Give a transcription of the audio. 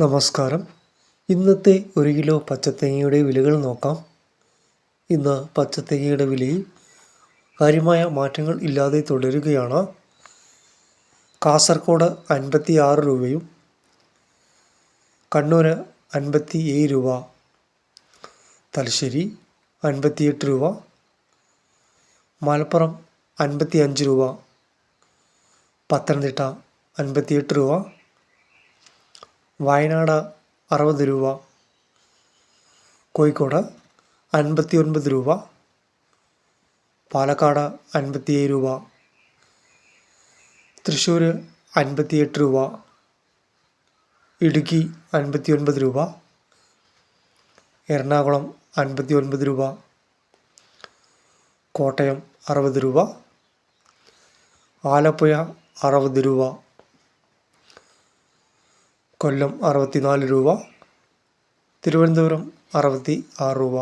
നമസ്കാരം. ഇന്നത്തെ ഒരു കിലോ പച്ചത്തേങ്ങയുടെ വിലകൾ നോക്കാം. ഇന്ന് പച്ചത്തേങ്ങയുടെ വിലയിൽ കാര്യമായ മാറ്റങ്ങൾ ഇല്ലാതെ തുടരുകയാണ്. കാസർഗോഡ് അൻപത്തി ആറ് രൂപയും കണ്ണൂർ അൻപത്തി ഏഴ് രൂപ തലശ്ശേരി അൻപത്തിയെട്ട് രൂപ മലപ്പുറം അൻപത്തി അഞ്ച് രൂപ പത്തനംതിട്ട അൻപത്തിയെട്ട് രൂപ വയനാട് അറുപത് രൂപ. കോഴിക്കോട് അൻപത്തി ഒൻപത് രൂപ. പാലക്കാട് അൻപത്തിയേഴ് രൂപ. തൃശ്ശൂർ അൻപത്തിയെട്ട് രൂപ. ഇടുക്കി അൻപത്തി ഒൻപത് രൂപ. എറണാകുളം അൻപത്തി ഒൻപത് രൂപ. കോട്ടയം അറുപത് രൂപ. ആലപ്പുഴ അറുപത് രൂപ. കൊല്ലം അറുപത്തിനാല് രൂപ. തിരുവനന്തപുരം അറുപത്തി ആറ് രൂപ.